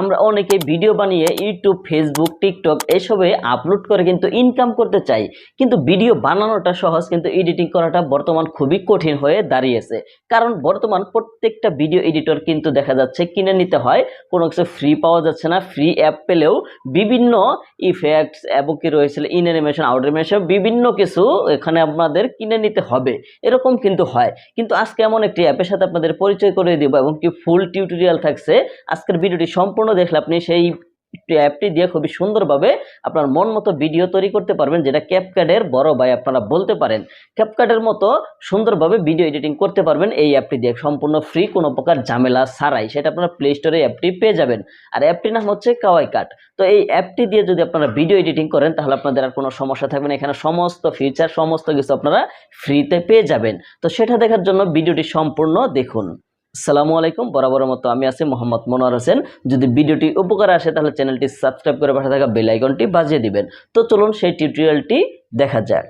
আমরা অনেকে ভিডিও বানিয়ে ইউটিউব ফেসবুক টিকটক এসবে আপলোড করে কিন্তু ইনকাম করতে চাই। কিন্তু ভিডিও বানানোটা সহজ, কিন্তু এডিটিং করাটা বর্তমান খুবই কঠিন হয়ে দাঁড়িয়েছে। কারণ বর্তমান প্রত্যেকটা ভিডিও এডিটর কিন্তু দেখা যাচ্ছে কিনে নিতে হয়, কোনো কিছু ফ্রি পাওয়া যাচ্ছে না ফ্রি অ্যাপ পেলেও বিভিন্ন ইফেক্টস এবং কি রয়েছে ইন অ্যানিমেশন আউট অ্যানিমেশন বিভিন্ন কিছু এখানে আপনাদের কিনে নিতে হবে। এরকম কিন্তু হয়। কিন্তু আজকে এমন একটি অ্যাপের সাথে আপনাদের পরিচয় করে দেবো এবং কি ফুল টিউটোরিয়াল থাকছে। আজকের ভিডিওটি সম্পূর্ণ দেখলে আপনি সেই অ্যাপটি দিয়ে খুবই সুন্দরভাবে আপনার মন মতো ভিডিও তৈরি করতে পারবেন, যেটা ক্যাপকার্ডের বড় ভাই আপনারা বলতে পারেন। ক্যাপকার্ডের মতো সুন্দরভাবে ভিডিও এডিটিং করতে পারবেন, এই অ্যাপটি দিয়ে সম্পূর্ণ ফ্রি কোনো প্রকার ঝামেলা ছাড়াই। সেটা আপনারা প্লে স্টোরে অ্যাপটি পেয়ে যাবেন। আর অ্যাপটির নাম হচ্ছে কাওয়াই কাট তো এই অ্যাপটি দিয়ে যদি আপনারা ভিডিও এডিটিং করেন, তাহলে আপনাদের আর কোনো সমস্যা থাকবে না। এখানে সমস্ত ফিচার সমস্ত কিছু আপনারা ফ্রিতে পেয়ে যাবেন। তো সেটা দেখার জন্য ভিডিওটি সম্পূর্ণ দেখুন। আসসালামু আলাইকুম। বরাবর মতো আমি আছি মোহাম্মদ মনোয়ার হোসেন। যদি ভিডিওটি উপকার আসে, তাহলে চ্যানেলটি সাবস্ক্রাইব করে পাশে থাকা বেল আইকনটি বাজিয়ে দিবেন। তো চলুন সেই টিউটোরিয়ালটি দেখা যাক।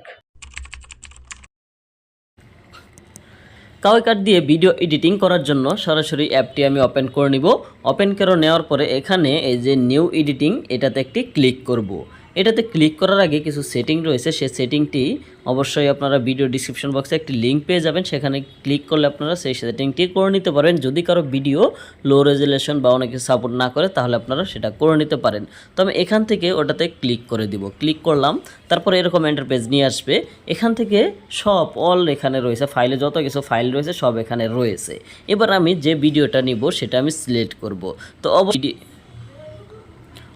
কাওয়াই কার্ড দিয়ে ভিডিও এডিটিং করার জন্য সরাসরি অ্যাপটি আমি ওপেন করে নিব। ওপেন করে নেওয়ার পরে এখানে এই যে নিউ এডিটিং, এটাতে একটি ক্লিক করব। এটাতে ক্লিক করার আগে কিছু সেটিং রয়েছে। সেই সেটিংটি অবশ্যই আপনারা ভিডিও ডিসক্রিপশন বক্সে একটি লিঙ্ক পেয়ে যাবেন। সেখানে ক্লিক করলে আপনারা সেই সেটিংটি করে নিতে পারেন যদি কারও ভিডিও লো রেজুলেশন বা অনেকে সাপোর্ট না করে, তাহলে আপনারা সেটা করে নিতে পারেন। তো আমি এখান থেকে ওটাতে ক্লিক করে দিব। ক্লিক করলাম, তারপরে এরকম এন্টারপেজ নিয়ে আসবে। এখান থেকে সব অল এখানে রয়েছে। ফাইলে যত কিছু ফাইল রয়েছে, সব এখানে রয়েছে। এবার আমি যে ভিডিওটা নিব, সেটা আমি সিলেক্ট করব। তো অবশ্যই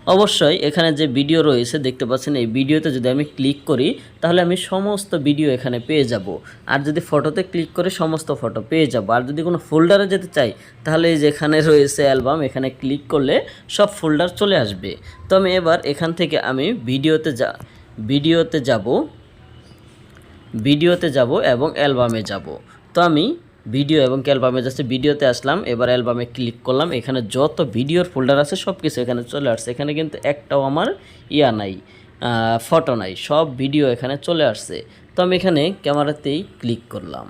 অবশ্যই এখানে যে ভিডিও রয়েছে, দেখতে পাচ্ছেন, এই ভিডিওতে যদি আমি ক্লিক করি, তাহলে আমি সমস্ত ভিডিও এখানে পেয়ে যাব। আর যদি ফটোতে ক্লিক করে, সমস্ত ফটো পেয়ে যাব। আর যদি কোনো ফোল্ডারে যেতে চাই, তাহলে এই যেখানে রয়েছে অ্যালবাম এখানে ক্লিক করলে সব ফোল্ডার চলে আসবে। তো আমি এবার এখান থেকে আমি ভিডিওতে যা ভিডিওতে যাব ভিডিওতে যাব এবং অ্যালবামে যাব। তো আমি ভিডিও এবং অ্যালবামে যাচ্ছে ভিডিওতে আসলাম, এবার অ্যালবামে ক্লিক করলাম, এখানে যত ভিডিওর ফোল্ডার আছে সব কিছু এখানে চলে আসছে। এখানে কিন্তু একটাও আমার ইয়া নাই ফটো নাই, সব ভিডিও এখানে চলে আসছে। তো আমি এখানে ক্যামেরাতেই ক্লিক করলাম।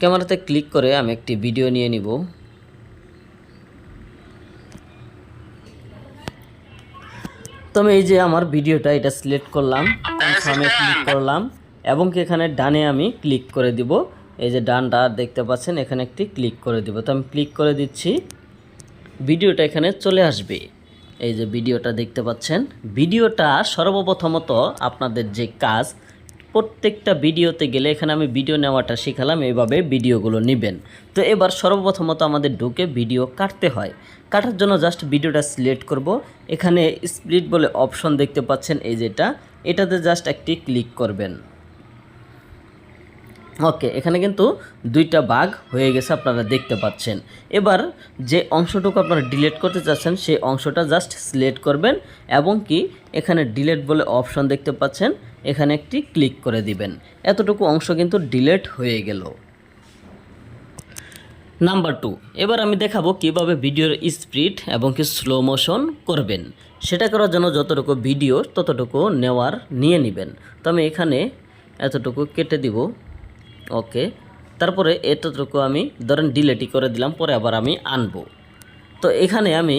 ক্যামেরাতে ক্লিক করে আমি একটি ভিডিও নিয়ে নিব। তো আমি এই যে আমার ভিডিওটা এটা সিলেক্ট করলাম কনফার্মে ক্লিক করলাম। এবং কি এখানে ডানে আমি ক্লিক করে দিব। এই যে ডানটা দেখতে পাচ্ছেন, এখানে একটি ক্লিক করে দিব। তো আমি ক্লিক করে দিচ্ছি। ভিডিওটা এখানে চলে আসবে। এই যে ভিডিওটা দেখতে পাচ্ছেন। ভিডিওটা সর্বপ্রথমত আপনাদের যে কাজ, প্রত্যেকটা ভিডিওতে গেলে এখানে আমি ভিডিও নেওয়াটা শিখালাম, এইভাবে ভিডিওগুলো নেবেন। তো এবার সর্বপ্রথমত আমাদের ঢুকে ভিডিও কাটতে হয়। কাটার জন্য জাস্ট ভিডিওটা সিলেক্ট করব। এখানে স্প্লিট বলে অপশন দেখতে পাচ্ছেন, এই যেটা। এটাতে জাস্ট একটি ক্লিক করবেন। ওকে, এখানে কিন্তু দুইটা বাঘ হয়ে গেছে আপনারা দেখতে পাচ্ছেন। এবার যে অংশটুকু আপনারা ডিলিট করতে চাচ্ছেন, সেই অংশটা জাস্ট সিলেক্ট করবেন এবং কি এখানে ডিলেট বলে অপশন দেখতে পাচ্ছেন, এখানে একটি ক্লিক করে দিবেন। এতটুকু অংশ কিন্তু ডিলেট হয়ে গেল। নাম্বার টু এবার আমি দেখাবো কীভাবে ভিডিওর স্পিড এবং কি স্লো মোশন করবেন। সেটা করার জন্য যতটুকু ভিডিও ততটুকু নেওয়ার নিয়ে নেবেন। তো আমি এখানে এতটুকু কেটে দিব। ওকে তারপরে এতটুকু আমি ধরেন ডিলেটি করে দিলাম, পরে আবার আমি আনব। তো এখানে আমি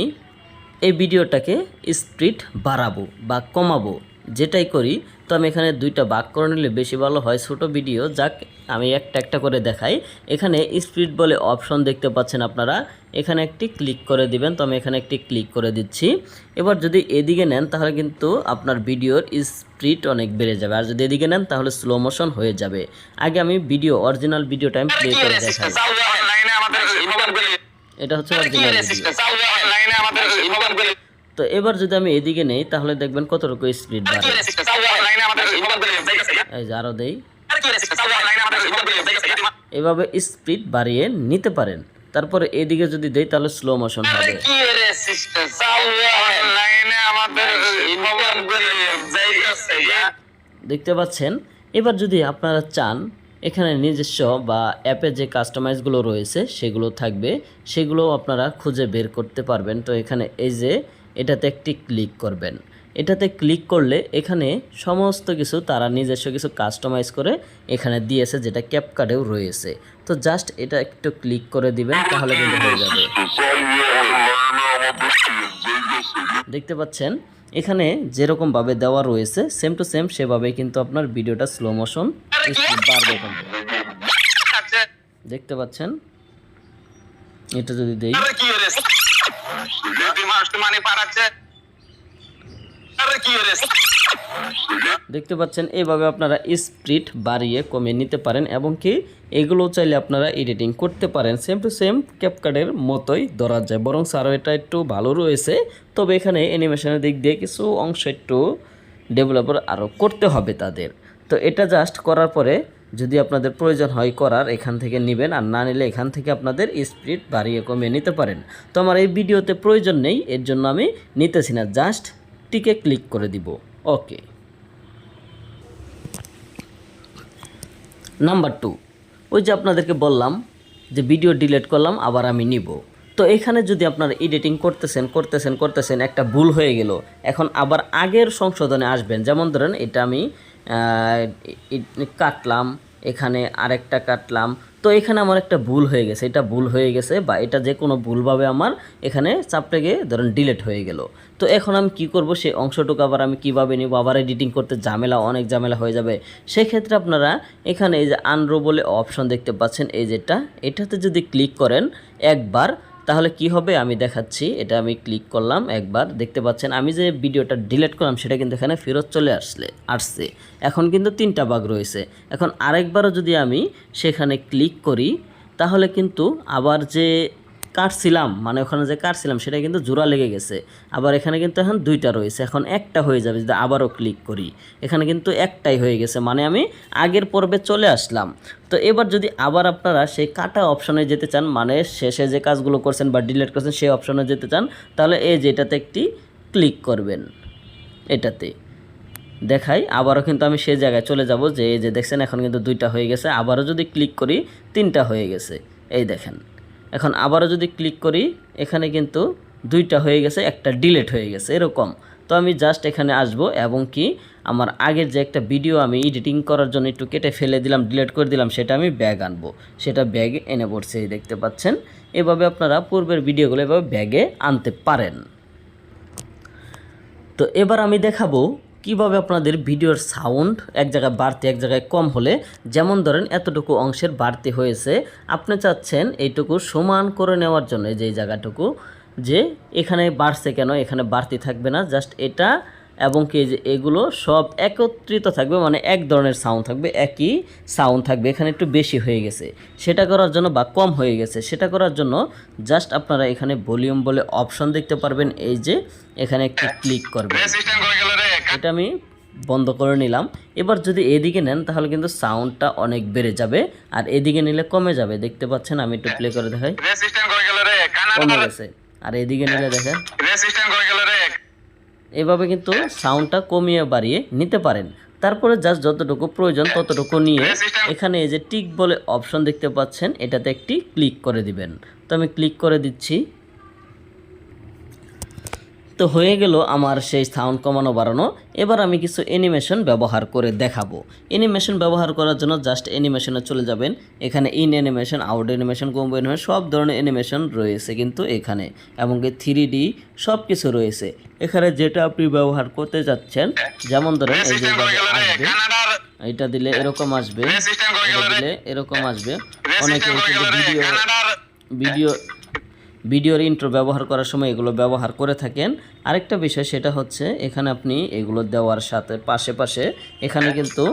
এই ভিডিওটাকে স্পিড বাড়াবো বা কমাবো। যেটাই করি তো আমি এখানে দুইটা ভাগ করে নিলে বেশি ভালো হয়। ছোটো ভিডিও যাক আমি একটা একটা করে দেখাই। এখানে স্পিড বলে অপশন দেখতে পাচ্ছেন আপনারা। এখানে একটি ক্লিক করে দিবেন তো আমি এখানে একটি ক্লিক করে দিচ্ছি। এবার যদি এদিকে নেন তাহলে কিন্তু আপনার ভিডিওর স্পিড অনেক বেড়ে যাবে। আর যদি এদিকে নেন তাহলে স্লো মোশন হয়ে যাবে। আগে আমি video original video time play করে দেখাই। এটা হচ্ছে অরিজিনাল ভিডিও তো এবার যদি আমি এদিকে নেই তাহলে দেখবেন কতটুকু স্পিড বাড়ে। এই যে আরও দেই। এভাবে স্পিড বাড়িয়ে নিতে পারেন। তারপরে এদিকে যদি দেই তাহলে স্লো মোশন হবে। দেখতে পাচ্ছেন? এবার যদি আপনারা চান এখানে নিজস্ব বা অ্যাপে যে কাস্টমাইজগুলো রয়েছে সেগুলো থাকবে। সেগুলো আপনারা খুঁজে বের করতে পারবেন। তো এখানে এই যে এটাতে একটি ক্লিক করবেন। এটাতে ক্লিক করলে এখানে সমস্ত কিছু তারা নিজস্ব কিছু কাস্টমাইজ করে এখানে দিয়েছে যেটা ক্যাপকার্ডেও রয়েছে। তো জাস্ট এটা একটু ক্লিক করে দিবেন, তাহলে কিন্তু হয়ে যাবে। দেখতে পাচ্ছেন? এখানে যেরকমভাবে দেওয়া রয়েছে সেম টু সেম সেভাবে কিন্তু আপনার ভিডিওটা স্লো মোশন বাড়বে দেখতে পাচ্ছেন? এটা যদি দেই। দেখতে পাচ্ছেন এইভাবে আপনারা স্পিড বাড়িয়ে কমিয়ে নিতে পারেন এবং কি এগুলো চাইলে আপনারা এডিটিং করতে পারেন। সেম টু সেম ক্যাপকার্ডের মতোই ধরা যায়। বরং আরও এটা একটু ভালো রয়েছে। তবে এখানে অ্যানিমেশনের দিক দিয়ে কিছু অংশ একটু ডেভেলপার আরও করতে হবে তাদের। তো এটা জাস্ট করার পরে যদি আপনাদের প্রয়োজন হয় করার, এখান থেকে নেবেন, আর না নিলে এখান থেকে আপনাদের স্পিড বাড়িয়ে কমিয়ে নিতে পারেন। তো আমার এই ভিডিওতে প্রয়োজন নেই, এর জন্য আমি নিতেছি না, জাস্ট টিকে ক্লিক করে দিব। ওকে। নাম্বার টু, ওই যে আপনাদেরকে বললাম যে ভিডিও ডিলিট করলাম, আবার আমি নিব। তো এখানে যদি আপনারা এডিটিং করতেছেন করতেছেন করতেছেন, একটা ভুল হয়ে গেল, এখন আবার আগের সংশোধনে আসবেন। যেমন ধরেন, এটা আমি কাটলাম, এখানে আরেকটা কাটলাম। তো এখানে আমার একটা ভুল হয়ে গেছে। এটা ভুল হয়ে গেছে বা এটা যে কোনো ভুলভাবে আমার এখানে চাপটে গিয়ে ধরেন ডিলিট হয়ে গেল। তো এখন আমি কি করব? সেই অংশটুকু আবার আমি কীভাবে নিব? আবার এডিটিং করতে ঝামেলা, অনেক ঝামেলা হয়ে যাবে। সেক্ষেত্রে আপনারা এখানে এই যে আনরো বলে অপশন দেখতে পাচ্ছেন। এই যেটা, এটাতে যদি ক্লিক করেন, একবার তাহলে কি হবে? আমি দেখাচ্ছি। এটা আমি ক্লিক করলাম একবার। দেখতে পাচ্ছেন, আমি যে ভিডিওটা ডিলেট করলাম, সেটা কিন্তু এখানে ফেরত চলে আসলে, আসছে। এখন কিন্তু তিনটা বাঘ রয়েছে। এখন আরেকবারও যদি আমি সেখানে ক্লিক করি, তাহলে কিন্তু আবার যে কাটছিলাম মানে ওখানে যে কাটছিলাম সেটা কিন্তু জোড়া লেগে গেছে। আবার এখানে কিন্তু এখন দুইটা রয়েছে, এখন একটা হয়ে যাবে যদি আবারও ক্লিক করি। এখানে কিন্তু একটাই হয়ে গেছে মানে আমি আগের পর্বে চলে আসলাম। তো এবার যদি আবার আপনারা সেই কাটা অপশনে যেতে চান মানে শেষে যে কাজগুলো করছেন বা ডিলিট করছেন সেই অপশনে যেতে চান, তাহলে এই যে এটাতে একটি ক্লিক করবেন, এটাতে। দেখাই, আবারও কিন্তু আমি সেই জায়গায় চলে যাব যে এই যে দেখছেন এখন কিন্তু দুইটা হয়ে গেছে, আবারও যদি ক্লিক করি, তিনটা হয়ে গেছে। এই দেখেন। এখন আবারও যদি ক্লিক করি, এখানে কিন্তু দুইটা হয়ে গেছে, একটা ডিলেট হয়ে গেছে, এরকম। তো আমি জাস্ট এখানে আসব এবং কি আমার আগের যে একটা ভিডিও আমি এডিটিং করার জন্য একটু কেটে ফেলে দিলাম ডিলিট করে দিলাম, সেটা আমি ব্যাগ আনব। সেটা ব্যাগে এনে পড়ছে দেখতে পাচ্ছেন। এভাবে আপনারা পূর্বের ভিডিওগুলো এভাবে ব্যাগে আনতে পারেন। তো এবার আমি দেখাবো কীভাবে আপনাদের ভিডিওর সাউন্ড এক জায়গায় বাড়তি, এক জায়গায় কম হলে যেমন ধরেন এতটুকু অংশের বাড়তি হয়েছে, আপনি চাচ্ছেন এইটুকু সমান করে নেওয়ার জন্য যে জায়গাটুকু, যে এখানে বাড়ছে কেন, এখানে বাড়তি থাকবে না, জাস্ট এটা এবং কি যে এগুলো সব একত্রিত থাকবে মানে এক ধরনের সাউন্ড থাকবে, একই সাউন্ড থাকবে, এখানে একটু বেশি হয়ে গেছে। সেটা করার জন্য বা কম হয়ে গেছে, সেটা করার জন্য জাস্ট আপনারা এখানে ভলিউম বলে অপশন দেখতে পারবেন, এই যে এখানে একটু ক্লিক করবেন। এটা আমি বন্ধ করে নিলাম। এবার যদি এদিকে নেন তাহলে কিন্তু সাউন্ডটা অনেক বেড়ে যাবে আর এদিকে নিলে কমে যাবে। দেখতে পাচ্ছেন আমি একটু প্লে করে দেখাই। কমে গেছে। আর এদিকে নিলে দেখেন। এভাবে কিন্তু সাউন্ডটা কমিয়ে বাড়িয়ে নিতে পারেন। তারপরে জাস্ট যতটুকু প্রয়োজন ততটুকু নিয়ে এখানে এই যে টিক বলে অপশন দেখতে পাচ্ছেন এটাতে একটি ক্লিক করে দিবেন। তো আমি ক্লিক করে দিচ্ছি। তো হয়ে গেল আমার সেই সাউন্ড কমানো বাড়ানো। এবার আমি কিছু অ্যানিমেশন ব্যবহার করে দেখাবো। অ্যানিমেশন ব্যবহার করার জন্য জাস্ট অ্যানিমেশনে চলে যাবেন। এখানে in animation out animation combo animation সব ধরনের অ্যানিমেশন রয়েছে কিন্তু এখানে। এমনকি থ্রি ডি সব কিছু রয়েছে। এখানে যেটা আপনি ব্যবহার করতে যাচ্ছেন যেমন ধরেন এই যে আসবে। এটা দিলে এরকম আসবে। এটা দিলে এরকম আসবে। অনেকে ভিডিও ভিডিও ভিডিওর ইন্ট্রো ব্যবহার করার সময় এগুলো ব্যবহার করে থাকেন। আরেকটা বিষয় সেটা হচ্ছে, এখানে আপনি এগুলো দেওয়ার সাথে পাশে পাশে এখানে কিন্তু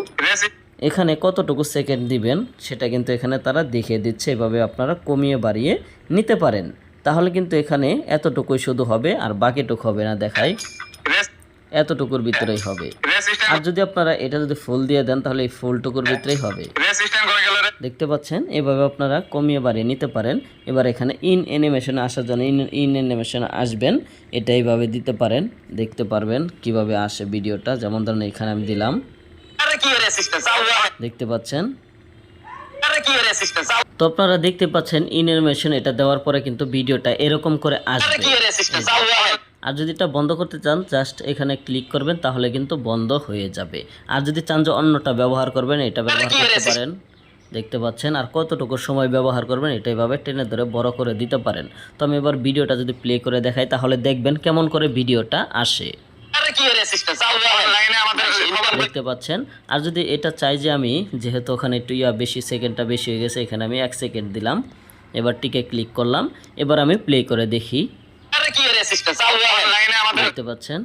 এখানে কতটুকু সেকেন্ড দিবেন, সেটা কিন্তু এখানে তারা দেখিয়ে দিচ্ছে। এভাবে আপনারা কমিয়ে বাড়িয়ে নিতে পারেন। তাহলে কিন্তু এখানে এতটুকুই শুধু হবে, আর বাকিটুকু হবে না দেখাই। রে এতটুকুর ভিতরেই হবে। আর যদি আপনারা এটা যদি ফুল দিয়ে দেন, তাহলে এই ফুলটুকুর ভিতরেই হবে। দেখতে পাচ্ছেন এভাবে আপনারা কমিয়ে বাড়িয়ে নিতে পারেন। এবার এখানে ইন অ্যানিমেশনে আসার জন্য ইন ইন অ্যানিমেশনে আসবেন। এটা এইভাবে দিতে পারেন দেখতে পারবেন কীভাবে আসে ভিডিওটা। যেমন ধরেন এখানে আমি দিলাম। দেখতে পাচ্ছেন? তো আপনারা দেখতে পাচ্ছেন ইন অ্যানিমেশন এটা দেওয়ার পরে কিন্তু ভিডিওটা এরকম করে আসবে। আর যদি এটা বন্ধ করতে চান জাস্ট এখানে ক্লিক করবেন তাহলে কিন্তু বন্ধ হয়ে যাবে। আর যদি চান যে অন্যটা ব্যবহার করবেন এটা ব্যবহার করতে পারেন। দেখতে পাচ্ছেন আর কতটুকু সময় ব্যবহার করবেন এটা এভাবে টেনে ধরে বড় করে দিতে পারেন। তো আমি এবার ভিডিওটা যদি প্লে করে দেখাই তাহলে দেখবেন কেমন করে ভিডিওটা আসে। দেখতে পাচ্ছেন। আর যদি এটা চাই যে আমি যেহেতু ওখানে একটু ইয়া বেশি সেকেন্ডটা বেশি হয়ে গেছে এখানে আমি এক সেকেন্ড দিলাম। এবার টিকে ক্লিক করলাম। এবার আমি প্লে করে দেখি। দেখতে পাচ্ছেন?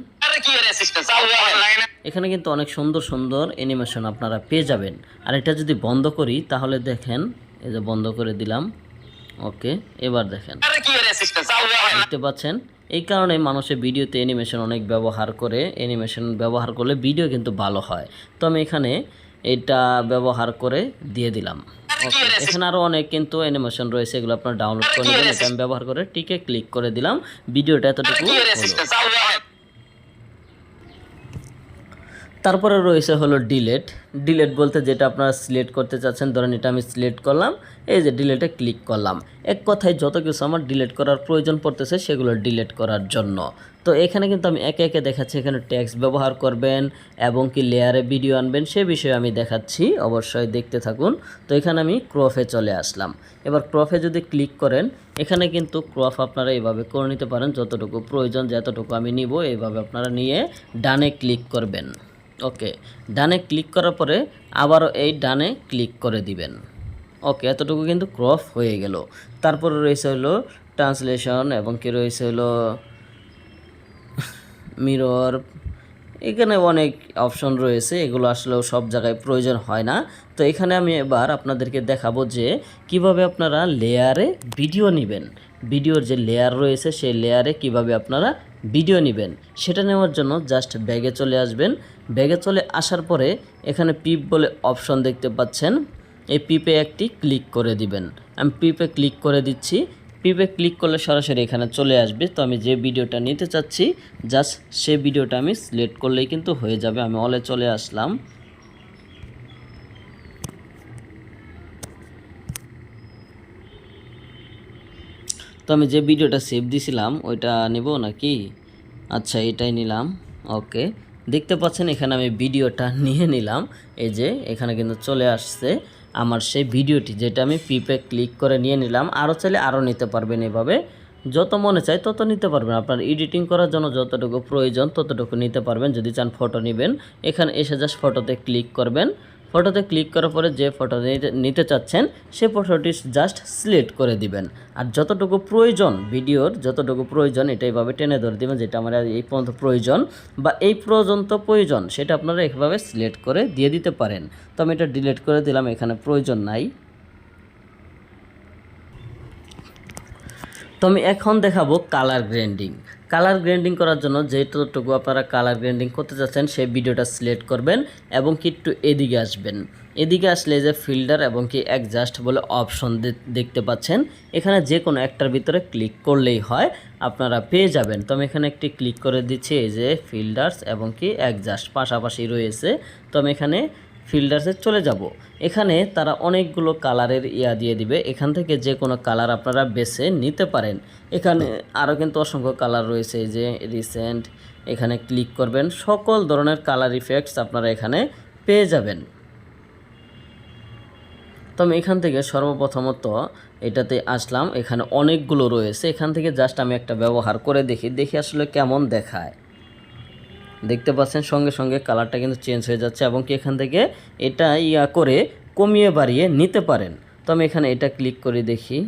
এখানে কিন্তু অনেক সুন্দর সুন্দর অ্যানিমেশন আপনারা পেয়ে যাবেন। আর এটা যদি বন্ধ করি তাহলে দেখেন এই যে বন্ধ করে দিলাম। ওকে এবার দেখেন। দেখতে পাচ্ছেন? এই কারণে মানুষের ভিডিওতে অ্যানিমেশন অনেক ব্যবহার করে অ্যানিমেশন ব্যবহার করলে ভিডিও কিন্তু ভালো হয়। তো আমি এখানে এটা ব্যবহার করে দিয়ে দিলাম। এখানে আরও অনেক কিন্তু অ্যানিমেশন রয়েছে এগুলো আপনার ডাউনলোড করে নেবেন এটা আমি ব্যবহার করে টিকে ক্লিক করে দিলাম। ভিডিওটা এতটুকু হলো। তারপরে রয়েছে হলো ডিলেট ডিলেট বলতে যেটা আপনারা সিলেক্ট করতে চাচ্ছেন, ধরেন এটা আমি সিলেক্ট করলাম, এই যে ডিলেটে ক্লিক করলাম। এক কথায় যত কিছু আমার ডিলেট করার প্রয়োজন পড়তেছে, সেগুলো ডিলেট করার জন্য। তো এখানে কিন্তু আমি একে একে দেখাচ্ছি, এখানে ট্যাক্স ব্যবহার করবেন এবং কি লেয়ারে ভিডিও আনবেন, সে বিষয়ে আমি দেখাচ্ছি, অবশ্যই দেখতে থাকুন। তো এখানে আমি ক্রফে চলে আসলাম। এবার ক্রফে যদি ক্লিক করেন, এখানে কিন্তু ক্রফ আপনারা এইভাবে করে নিতে পারেন, যতটুকু প্রয়োজন, যতটুকু আমি নিব এইভাবে আপনারা নিয়ে ডানে ক্লিক করবেন। ওকে, ডানে ক্লিক করার পরে আবারও এই ডানে ক্লিক করে দিবেন। ওকে, এতটুকু কিন্তু ক্রপ হয়ে গেল। তারপরে রয়েছে হলো ট্রান্সলেশন এবং কি রয়েছে হলো মিরর। এখানে অনেক অপশন রয়েছে, এগুলো আসলেও সব জায়গায় প্রয়োজন হয় না। তো এখানে আমি এবার আপনাদেরকে দেখাবো যে কীভাবে আপনারা লেয়ারে ভিডিও নেবেন। ভিডিওর যে লেয়ার রয়েছে, সেই লেয়ারে কীভাবে আপনারা ভিডিও নেবেন। সেটা নেওয়ার জন্য জাস্ট ব্যাগে চলে আসবেন। ব্যাগে চলে আসার পরে এখানে পিপ বলে অপশন দেখতে পাচ্ছেন। এই পিপে একটি ক্লিক করে দিবেন। আমি পিপে ক্লিক করে দিচ্ছি। পিপে ক্লিক করলে সরাসরি এখানে চলে আসবে। তো আমি যে ভিডিওটা নিতে চাচ্ছি জাস্ট সে ভিডিওটা আমি সিলেক্ট করলেই কিন্তু হয়ে যাবে। আমি অলে চলে আসলাম। তো আমি যে ভিডিওটা সেভ দিছিলাম, ওইটা নেব নাকি? আচ্ছা এটাই নিলাম। ওকে, দেখতে পাচ্ছেন এখানে আমি ভিডিওটা নিয়ে নিলাম। এই যে, এখানে কিন্তু চলে আসছে আমার সেই ভিডিওটি, যেটা আমি পিপে ক্লিক করে নিয়ে নিলাম। আরও চাইলে আরও নিতে পারবেন এভাবে। যত মনে চায় তত নিতে পারবেন। আপনার এডিটিং করার জন্য যতটুকু প্রয়োজন ততটুকু নিতে পারবেন। যদি চান ফটো নেবেন, এখানে এসে জাস্ট ফটোতে ক্লিক করবেন। ফটোতে ক্লিক করার পরে যে ফটো নিতে- চাচ্ছেন, সে ফটোটি জাস্ট সিলেক্ট করে দিবেন। আর যতটুকু প্রয়োজন, ভিডিওর যতটুকু প্রয়োজন, এটা এইভাবে টেনে ধরে দিবেন যেটা আমার এই পর্যন্ত প্রয়োজন বা এই পর্যন্ত প্রয়োজন, সেটা আপনারা এইভাবে সিলেক্ট করে দিয়ে দিতে পারেন। তো আমি এটা ডিলিট করে দিলাম, এখানে প্রয়োজন নাই। তো আমি এখন দেখাবো কালার গ্রেন্ডিং কালার গ্রেন্ডিং করার জন্য যেটুকু আপনারা কালার গ্রেন্ডিং করতে চাচ্ছেন, সেই ভিডিওটা সিলেক্ট করবেন এবং কি একটু এদিকে আসবেন। এদিকে আসলে যে ফিল্টার এবং কি অ্যাডজাস্ট বলে অপশন দেখতে পাচ্ছেন, এখানে যে কোনো একটার ভিতরে ক্লিক করলেই হয়, আপনারা পেয়ে যাবেন। তো আমি এখানে একটি ক্লিক করে দিচ্ছি, এই যে ফিল্টার্স এবং কি অ্যাডজাস্ট পাশাপাশি রয়েছে। তো আমি এখানে ফিল্টার্সে চলে যাব। এখানে তারা অনেকগুলো কালারের ইয়া দিয়ে দিবে। এখান থেকে যে কোনো কালার আপনারা বেছে নিতে পারেন। এখানে আরও কিন্তু অসংখ্য কালার রয়েছে। যে রিসেন্ট এখানে ক্লিক করবেন। সকল ধরনের কালার ইফেক্টস আপনারা এখানে পেয়ে যাবেন। তো আমি এখান থেকে সর্বপ্রথমত এটাতে আসলাম। এখানে অনেকগুলো রয়েছে। এখান থেকে জাস্ট আমি একটা ব্যবহার করে দেখি। দেখি আসলে কেমন দেখায়। দেখতে পাচ্ছেন, সঙ্গে সঙ্গে কালারটা কিন্তু চেঞ্জ হয়ে যাচ্ছে এবং কি এখান থেকে এটা ইয়া করে কমিয়ে বাড়িয়ে নিতে পারেন। তো আমি এখানে এটা ক্লিক করে দেখি।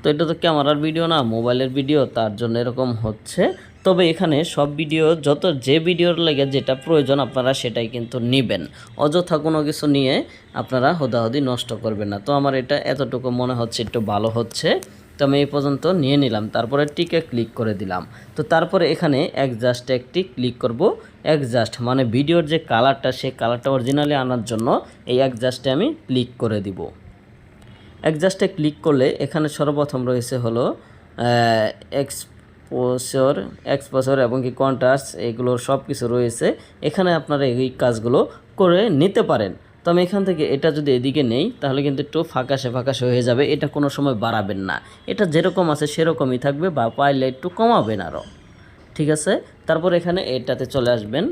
তো এটা তো ক্যামেরার ভিডিও না, মোবাইলের ভিডিও তার জন্য এরকম হচ্ছে। তবে এখানে সব ভিডিও যত যে ভিডিওর লাগে যেটা প্রয়োজন আপনারা সেটাই কিন্তু নেবেন। অযথা কোনো কিছু নিয়ে আপনারা হোদাহদি নষ্ট করবেন না। তো আমার এটা এতটুকু মনে হচ্ছে, একটু ভালো হচ্ছে। তো আমি এই পর্যন্ত নিয়ে নিলাম। তারপরে টিকে ক্লিক করে দিলাম। তো তারপরে এখানে একজাস্ট একটি ক্লিক করব। একজাস্ট মানে ভিডিওর যে কালারটা, সেই কালারটা অরিজিনালি আনার জন্য এই একজাস্টে আমি ক্লিক করে দিব। অ্যাডজাস্টে ক্লিক করলে এখানে সর্বপ্রথম রয়েছে হলো এক্সপোসর এক্সপোসর এবং কি কন্ট্রাস্ট এগুলোর সব কিছু রয়েছে। এখানে আপনারা এই কাজগুলো করে নিতে পারেন। তো আমি এখান থেকে এটা যদি এদিকে নেই, তাহলে কিন্তু একটু ফাঁকাশে ফাঁকাশে হয়ে যাবে। এটা কোনো সময় বাড়াবেন না। এটা যেরকম আছে সেরকমই থাকবে বা পাইলে একটু কমাবেন আরও ঠিক আছে? তারপর এখানে এটাতে চলে আসবেন।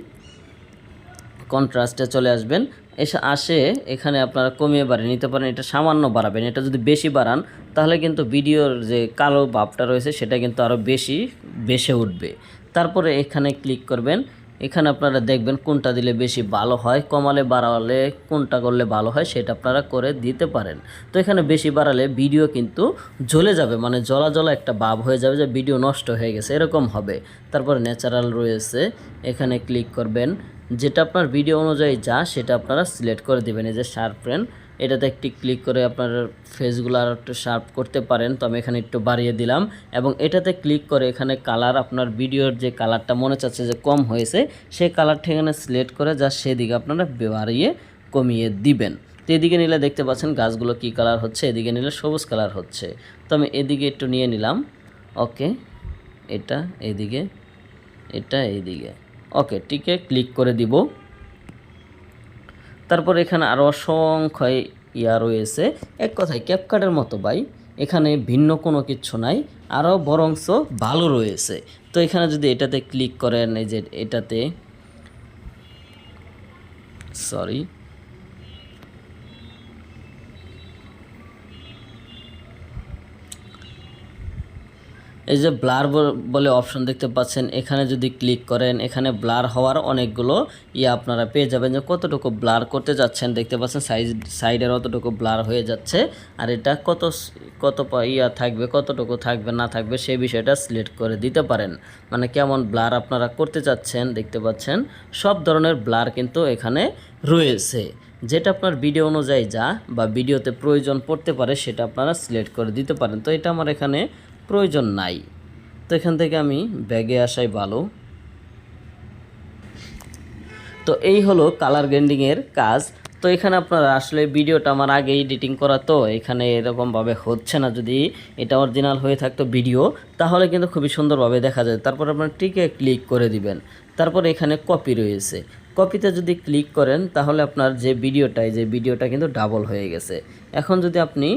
কন্ট্রাস্টে চলে আসবেন। এসে আসে, এখানে আপনারা কমিয়ে বাড়িয়ে নিতে পারেন। এটা সামান্য বাড়াবেন। এটা যদি বেশি বাড়ান, তাহলে কিন্তু ভিডিওর যে কালো ভাবটা রয়েছে, সেটা কিন্তু আরও বেশি বেসে উঠবে। তারপরে এখানে ক্লিক করবেন। এখানে আপনারা দেখবেন কোনটা দিলে বেশি ভালো হয়, কমালে বাড়ালে কোনটা করলে ভালো হয় সেটা আপনারা করে দিতে পারেন। তো এখানে বেশি বাড়ালে ভিডিও কিন্তু জ্বলে যাবে মানে জলা জ্বলা একটা ভাব হয়ে যাবে যে ভিডিও নষ্ট হয়ে গেছে, এরকম হবে। তারপর ন্যাচারাল রয়েছে, এখানে ক্লিক করবেন, যেটা আপনার ভিডিও অনুযায়ী যা সেটা আপনারা সিলেক্ট করে দেবেন, এই যে শার্পেন এটাতে একটি ক্লিক করে আপনার ফেসগুলো আর একটু শার্প করতে পারেন। তো আমি এখানে একটু বাড়িয়ে দিলাম। এবং এটাতে ক্লিক করে এখানে কালার আপনার ভিডিওর যে কালারটা মনে চাচ্ছে যে কম হয়েছে, সেই কালারটা এখানে সিলেক্ট করে যা সেদিকে আপনারা বাড়িয়ে কমিয়ে দিবেন। তো এদিকে নিলে দেখতে পাচ্ছেন গাছগুলো কী কালার হচ্ছে, এদিকে নিলে সবুজ কালার হচ্ছে। তো আমি এদিকে একটু নিয়ে নিলাম। ওকে এটা এদিকে, এটা এইদিকে ওকে টিকে ক্লিক করে দিব। তারপর এখানে আরও অসংখ্য ইয়া রয়েছে। এক কথায় ক্যাপকার্টের মতো ভাই। এখানে ভিন্ন কোনো কিছু নাই। আরও বরংশ ভালো রয়েছে। তো এখানে যদি এটাতে ক্লিক করেন, এই যে এটাতে সরি এই যে ব্লার বলে অপশন দেখতে পাচ্ছেন, এখানে যদি ক্লিক করেন, এখানে ব্লার হওয়ার অনেকগুলো ইয়ে আপনারা পেয়ে যাবেন যে কতটুকু ব্লার করতে যাচ্ছেন। দেখতে পাচ্ছেন সাইজ, সাইডের অতটুকু ব্লার হয়ে যাচ্ছে। আর এটা কত কত ইয়া থাকবে, কতটুকু থাকবে, না থাকবে, সেই বিষয়টা সিলেক্ট করে দিতে পারেন। মানে কেমন ব্লার আপনারা করতে চাচ্ছেন দেখতে পাচ্ছেন, সব ধরনের ব্লার কিন্তু এখানে রয়েছে। যেটা আপনার ভিডিও অনুযায়ী যা বা ভিডিওতে প্রয়োজন পড়তে পারে, সেটা আপনারা সিলেক্ট করে দিতে পারেন। তো এটা আমার এখানে প্রয়োজন নাই। তো এখান থেকে আমি ব্যাগে আসাই ভালো। তো এই হলো কালার গ্রেডিংয়ের কাজ। তো এখানে আপনারা আসলে ভিডিওটা আমার আগে এডিটিং করা, তো এখানে এরকমভাবে হচ্ছে না। যদি এটা অরিজিনাল হয়ে থাকতো ভিডিও তাহলে কিন্তু খুবই সুন্দরভাবে দেখা যায়। তারপর আপনার টিকে ক্লিক করে দিবেন। তারপর এখানে কপি রয়েছে। কপিতে যদি ক্লিক করেন, তাহলে আপনার যে ভিডিওটাই, যে ভিডিওটা কিন্তু ডাবল হয়ে গেছে। এখন যদি আপনি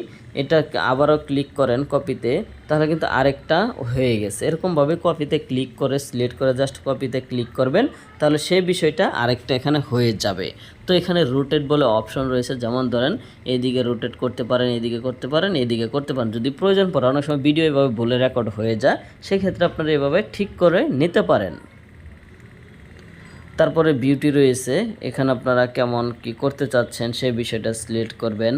এটা আবারও ক্লিক করেন কপিতে তাহলে কিন্তু আরেকটা হয়ে গেছে। এরকমভাবে কপিতে ক্লিক করে সিলেক্ট করে জাস্ট কপিতে ক্লিক করবেন, তাহলে সেই বিষয়টা আরেকটা এখানে হয়ে যাবে। তো এখানে রুটেড বলে অপশন রয়েছে। যেমন ধরেন এদিকে রোটেট করতে পারেন এদিকে করতে পারেন এদিকে করতে পারেন। যদি প্রয়োজন পড়ে, অনেক সময় ভিডিও এভাবে বলে রেকর্ড হয়ে যায়, সেক্ষেত্রে আপনারা এভাবে ঠিক করে নিতে পারেন। তারপরে বিউটি রয়েছে। এখানে আপনারা কেমন কি করতে চাচ্ছেন সেই বিষয়টা সিলেক্ট করবেন।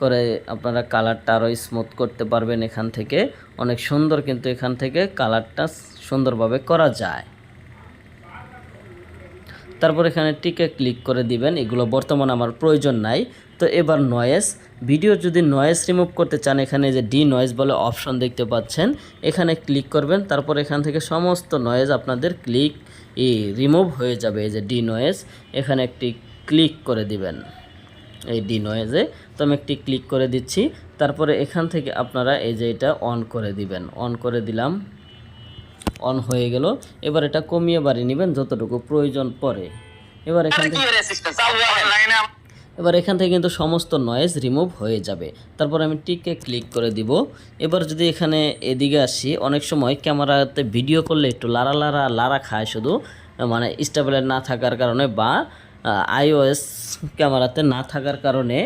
করে আপনারা কালারটা আরও স্মুথ করতে পারবেন এখান থেকে। অনেক সুন্দর কিন্তু এখান থেকে কালারটা সুন্দরভাবে করা যায়। তারপর এখানে টিকে ক্লিক করে দিবেন। এগুলো বর্তমানে আমার প্রয়োজন নাই। তো এবার নয়েস ভিডিও যদি নয়েস রিমুভ করতে চান, এখানে যে ডি নয়েজ বলে অপশন দেখতে পাচ্ছেন। এখানে ক্লিক করবেন। তারপর এখান থেকে সমস্ত নয়েজ আপনাদের ক্লিক ই রিমুভ হয়ে যাবে এই যে ডি নয়েজ এখানে একটি ক্লিক করে দিবেন। এই ডি নয়েজে তো আমি একটি ক্লিক করে দিচ্ছি তারপরে এখান থেকে আপনারা এই যে এটা অন করে দিবেন। অন করে দিলাম অন হয়ে গেল। এবার এটা কমিয়ে বাড়িয়ে নেবেন যতটুকু প্রয়োজন পড়ে। এবার এখান থেকে এবার এখান থেকে কিন্তু সমস্ত নয়েজ রিমুভ হয়ে যাবে। তারপর আমি টিকে ক্লিক করে দিব। এবার যদি এখানে এদিকে আসি, অনেক সময় ক্যামেরাতে ভিডিও করলে একটু লারা লারা লারা খায় শুধু। মানে স্টেবলের না থাকার কারণে বা আইওএস ক্যামেরাতে না থাকার কারণে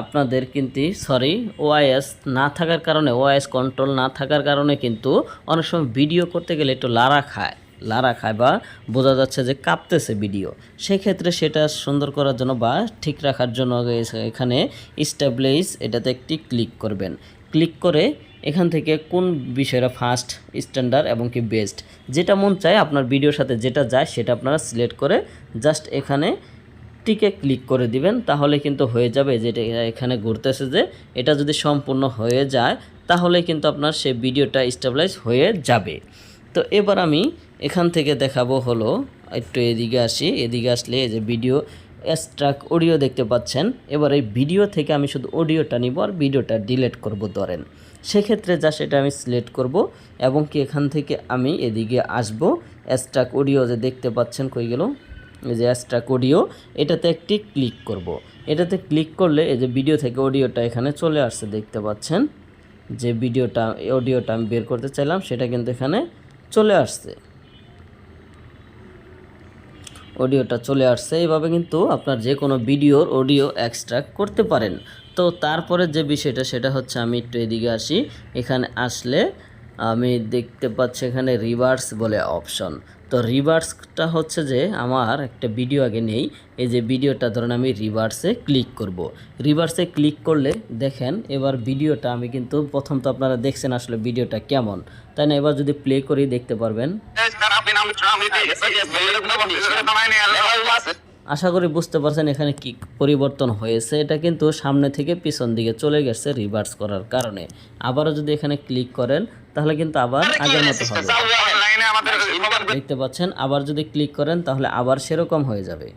আপনাদের কিন্তু সরি ওআইএস না থাকার কারণে ওআইএস কন্ট্রোল না থাকার কারণে কিন্তু অনেক সময় ভিডিও করতে গেলে একটু লারা খায়। লারা খায় বা বোঝা যাচ্ছে যে কাঁপতেছে ভিডিও সেক্ষেত্রে সেটা সুন্দর করার জন্য বা ঠিক রাখার জন্য এখানে স্ট্যাবলিশ এটাতে একটি ক্লিক করবেন। ক্লিক করে এখান থেকে কোন বিষয়টা ফার্স্ট স্ট্যান্ডার্ড এবং কি বেস্ট যেটা মন চায় আপনার ভিডিওর সাথে যেটা যায় সেটা আপনারা সিলেক্ট করে জাস্ট এখানে টিকে ক্লিক করে দিবেন। তাহলে কিন্তু হয়ে যাবে যেটা এখানে ঘুরতেছে যে এটা যদি সম্পূর্ণ হয়ে যায়, তাহলে কিন্তু আপনার সে ভিডিওটা স্টেবলাইজ হয়ে যাবে। তো এবার আমি এখান থেকে দেখাবো হলো, একটু এদিকে আসি, এদিকে আসলে এই যে ভিডিও এক্সট্রাক অডিও দেখতে পাচ্ছেন। এবার এই ভিডিও থেকে আমি শুধু অডিওটা নিব আর ভিডিওটা ডিলেট করব ধরেন। সেক্ষেত্রে যা সেটা আমি সিলেক্ট করব এবং কি এখান থেকে আমি এদিকে আসব। এক্সট্রাক অডিও যে দেখতে পাচ্ছেন কই গেল? এই যে এক্সট্রাক অডিও এটাতে একটি ক্লিক করব। এটাতে ক্লিক করলে এই যে ভিডিও থেকে অডিওটা এখানে চলে আসছে, দেখতে পাচ্ছেন। যে ভিডিওটা অডিওটা আমি বের করতে চাইলাম, সেটা কিন্তু এখানে চলে আসছে। অডিওটা চলে আসছে। এইভাবে কিন্তু আপনার যে কোনো ভিডিওর অডিও এক্সট্রাক্ট করতে পারেন। তো তারপরে যে বিষয়টা, সেটা হচ্ছে আমি একটু এদিকে আসি। এখানে আসলে আমি দেখতে পাচ্ছি এখানে রিভার্স বলে অপশন তো রিভার্সটা হচ্ছে যে আমার একটা ভিডিও আগে নেই। এই যে ভিডিওটা ধরুন আমি রিভার্সে ক্লিক করব। রিভার্সে ক্লিক করলে দেখেন এবার ভিডিওটা আমি কিন্তু প্রথম তো আপনারা দেখছেন আসলে ভিডিওটা কেমন। তাই না? এবার যদি প্লে করি দেখতে পারবেন। আশা করি বুঝতে পারছেন এখানে কি পরিবর্তন হয়েছে। এটা কিন্তু সামনে থেকে পিছন দিকে চলে গেছে রিভার্স করার কারণে। আবারও যদি এখানে ক্লিক করেন, তাহলে কিন্তু আবার আগের মতো হবে। অনলাইনে আমাদের দেখতে পাচ্ছেন আবার যদি ক্লিক করেন তাহলে আবার সেরকম হয়ে যাবে।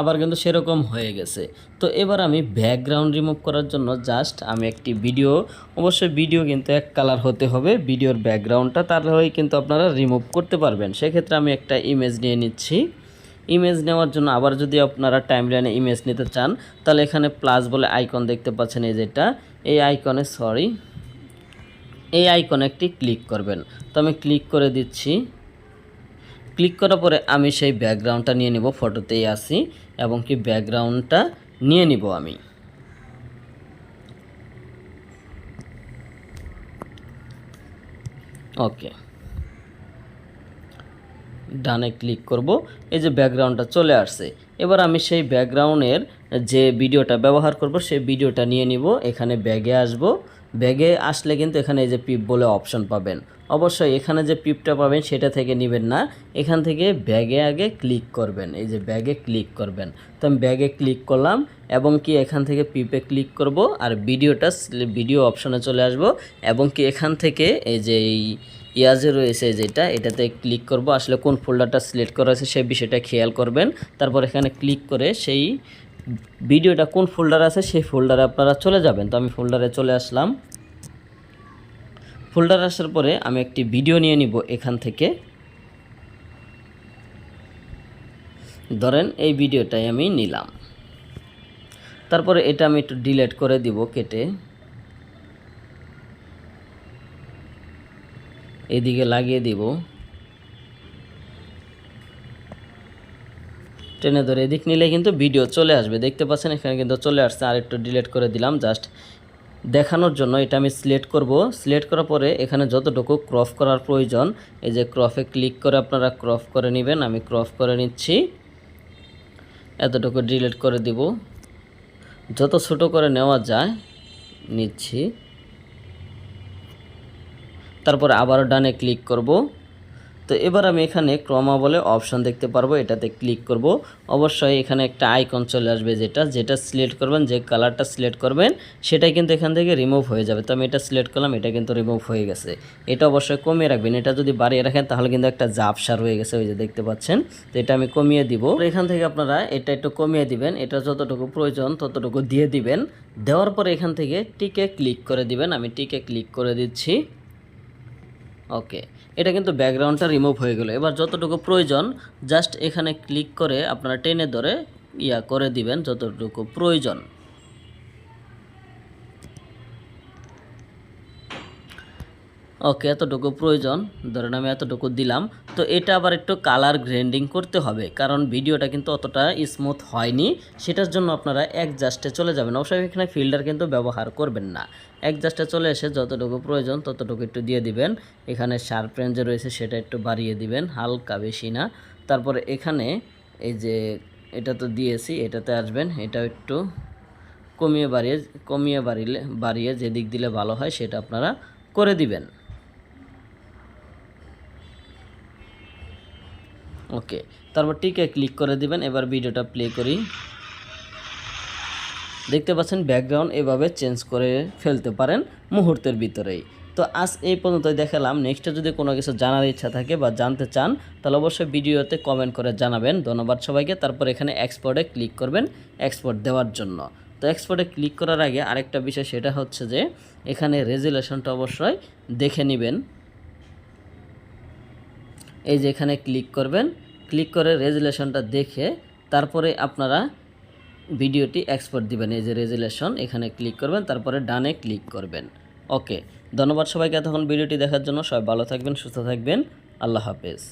আবার কিন্তু সেরকম হয়ে গেছে। তো এবার আমি ব্যাকগ্রাউন্ড রিমুভ করার জন্য জাস্ট আমি একটি ভিডিও অবশ্যই ভিডিও কিন্তু এক কালার হতে হবে। ভিডিওর ব্যাকগ্রাউন্ডটা তাহলেই কিন্তু আপনারা রিমুভ করতে পারবেন। সেক্ষেত্রে আমি একটা ইমেজ নিয়ে নিচ্ছি। ইমেজ নেওয়ার জন্য আবার যদি আপনারা টাইমলাইনে ইমেজ নিতে চান তাহলে এখানে প্লাস বলে আইকন দেখতে পাচ্ছেন এই যেটা। এই আইকনে সরি এই আইকনে একটি ক্লিক করবেন। তো আমি ক্লিক করে দিচ্ছি। ক্লিক করার পরে আমি সেই ব্যাকগ্রাউন্ডটা নিয়ে নিব ফটোতেই আসি এবং কি ব্যাকগ্রাউন্ডটা নিয়ে নিব আমি। ওকে ডানে ক্লিক করব, এই যে ব্যাকগ্রাউন্ডটা চলে আসছে। এবার আমি সেই ব্যাকগ্রাউন্ডের যে ভিডিওটা ব্যবহার করব, সেই ভিডিওটা নিয়ে নিব, এখানে ব্যাগে আসব। ব্যাগে আসলে কিন্তু এখানে এই যে পিপ বলে অপশন পাবেন। অবশ্যই এখানে যে পিপটা পাবেন সেটা থেকে নেবেন না। এখান থেকে ব্যাগে আগে ক্লিক করবেন। এই যে ব্যাগে ক্লিক করবেন। তো আমি ব্যাগে ক্লিক করলাম এবং কি এখান থেকে পিপে ক্লিক করব আর ভিডিওটা ভিডিও অপশনে চলে আসব এবং কি এখান থেকে এই যে এই ইয়াজে রয়েছে যেটা, এটাতে ক্লিক করব। আসলে কোন ফোল্ডারটা সিলেক্ট করা আছে সেই বিষয়টা খেয়াল করবেন। তারপর এখানে ক্লিক করে সেই ভিডিওটা কোন ফোল্ডার আছে সেই ফোল্ডারে আপনারা চলে যাবেন। তো আমি ফোল্ডারে চলে আসলাম। ফোল্ডার আসার পরে আমি একটি ভিডিও নিয়ে নিব এখান থেকে। ধরেন এই ভিডিওটাই আমি নিলাম। তারপরে এটা আমি একটু ডিলেট করে দিব কেটে। এদিকে লাগিয়ে দিব। টেনে ধরে এদিক নিলে কিন্তু ভিডিও চলে আসবে। দেখতে পাচ্ছেন, এখানে কিন্তু চলে আসছে। আর একটু ডিলিট করে দিলাম জাস্ট দেখানোর জন্য এটা আমি সিলেক্ট করব। সিলেক্ট করার পরে এখানে যতটুকু ক্রপ করার প্রয়োজন, এই যে ক্রফে ক্লিক করে আপনারা ক্রপ করে নেবেন। আমি ক্রপ করে নিচ্ছি। এতটুকু ডিলিট করে দিব। যত ছোট করে নেওয়া যায়, নিচ্ছি। তারপর আবারও ডানে ক্লিক করব। তো এবার আমি এখানে ক্রমা বলে অপশন দেখতে পারব, এটাতে ক্লিক করব। অবশ্যই এখানে একটা আইকন চলে আসবে যেটা যেটা সিলেক্ট করবেন, যে কালারটা সিলেক্ট করবেন, সেটাই কিন্তু এখান থেকে রিমুভ হয়ে যাবে। তো আমি এটা সিলেক্ট করলাম, এটা কিন্তু রিমুভ হয়ে গেছে। এটা অবশ্যই কমিয়ে রাখবেন। এটা যদি বাড়িয়ে রাখেন, তাহলে কিন্তু একটা জাপসা রয়ে গেছে, ওই যে দেখতে পাচ্ছেন। তো এটা আমি কমিয়ে দিব। এখান থেকে আপনারা এটা একটু কমিয়ে দিবেন, এটা যতটুকু প্রয়োজন ততটুকু দিয়ে দিবেন। দেওয়ার পরে এখান থেকে টিকে ক্লিক করে দিবেন। আমি টিকে ক্লিক করে দিচ্ছি। ওকে, এটা কিন্তু ব্যাকগ্রাউন্ডটা রিমুভ হয়ে গেল। এবার যতটুকু প্রয়োজন জাস্ট এখানে ক্লিক করে আপনারা টেনে ধরে ইয়া করে দিবেন যতটুকু প্রয়োজন। ওকে, এতটুকু প্রয়োজন। ধরেন আমি এতটুকু দিলাম। তো এটা আবার একটু কালার গ্রেন্ডিং করতে হবে, কারণ ভিডিওটা কিন্তু অতটা স্মুথ হয়নি। সেটার জন্য আপনারা এক জাস্টে চলে যাবেন। অবশ্যই এখানে ফিল্টার কিন্তু ব্যবহার করবেন না। এক জাস্টে চলে এসে যতটুকু প্রয়োজন ততটুকু একটু দিয়ে দিবেন। এখানে শার্প রেঞ্জে রয়েছে সেটা একটু বাড়িয়ে দিবেন, হালকা বেশি না। তারপরে এখানে এই যে এটা তো দিয়েছি, এটাতে আসবেন এটা একটু কমিয়ে বাড়িয়ে, কমিয়ে বাড়িলে, বাড়িয়ে যেদিক দিলে ভালো হয় সেটা আপনারা করে দিবেন। ওকে, তারপর টিকে ক্লিক করে দিবেন, এবার ভিডিওটা প্লে করি। দেখতে পাচ্ছেন ব্যাকগ্রাউন্ড এভাবে চেঞ্জ করে ফেলতে পারেন মুহূর্তের ভিতরেই। তো আজ এই পর্যন্তই দেখালাম। নেক্সটে যদি কোনো কিছু জানার ইচ্ছা থাকে বা জানতে চান, তাহলে অবশ্যই ভিডিওতে কমেন্ট করে জানাবেন। ধন্যবাদ সবাইকে। তারপর এখানে এক্সপোর্টে ক্লিক করবেন এক্সপোর্ট দেওয়ার জন্য। তো এক্সপোর্টে ক্লিক করার আগে আরেকটা বিষয়, সেটা হচ্ছে যে এখানে রেজুলেশনটা অবশ্যই দেখে নেবেন। এই যে এখানে ক্লিক করবেন ক্লিক করে রেজুলেশনটা দেখে তারপরে আপনারা ভিডিওটি এক্সপোর্ট দিবেন। এই যে রেজুলেশন এখানে ক্লিক করবেন, তারপরে ডানে ক্লিক করবেন। ওকে ধন্যবাদ সবাইকে এতক্ষণ ভিডিওটি দেখার জন্য। সবাই ভালো থাকবেন, সুস্থ থাকবেন। আল্লাহ হাফেজ।